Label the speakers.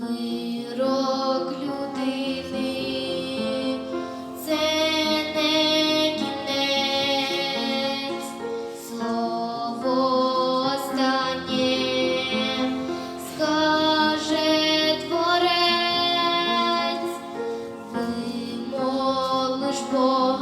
Speaker 1: Мирок людини. Це не слово останнє. Скаже творець, ти молиш Бога.